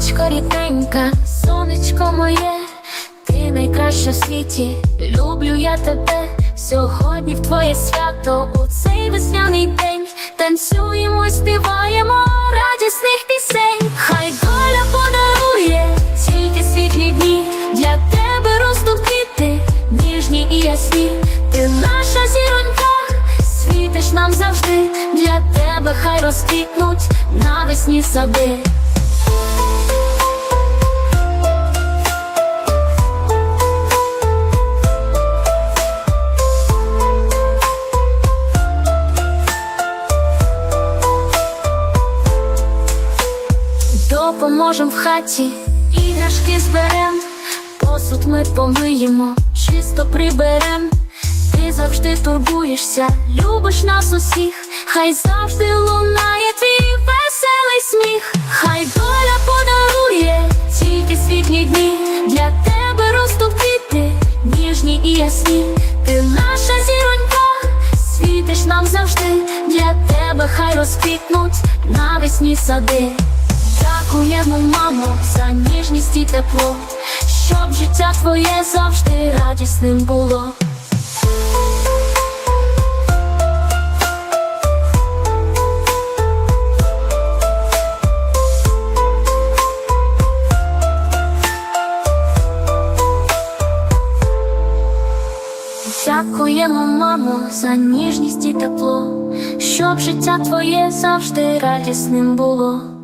Мамочка рідненька, сонечко моє, ти найкраща в світі, люблю я тебе. Сьогодні в твоє свято, у цей весняний день танцюємо, співаємо радісних пісень. Хай доля подарує тільки світлі дні, для тебе ростуть ніжні і ясні. Ти наша зіронька, світиш нам завжди. Для тебе хай розквітнуть навесні сади. Допоможем в хаті, іграшки зберем, посуд ми помиємо, чисто приберем. Ти завжди турбуєшся, любиш нас усіх, хай завжди лунає твій веселий сміх, хай доля подарує тільки світлі дні, для тебе ростуть ніжні і ясні. Ти наша зіронька, світиш нам завжди, для тебе хай розквітнуть навесні сади. Дякуємо, мамо, за ніжність і тепло, щоб життя твоє завжди радісним було. Дякуємо, мамо, за ніжність і тепло, щоб життя твоє завжди радісним було.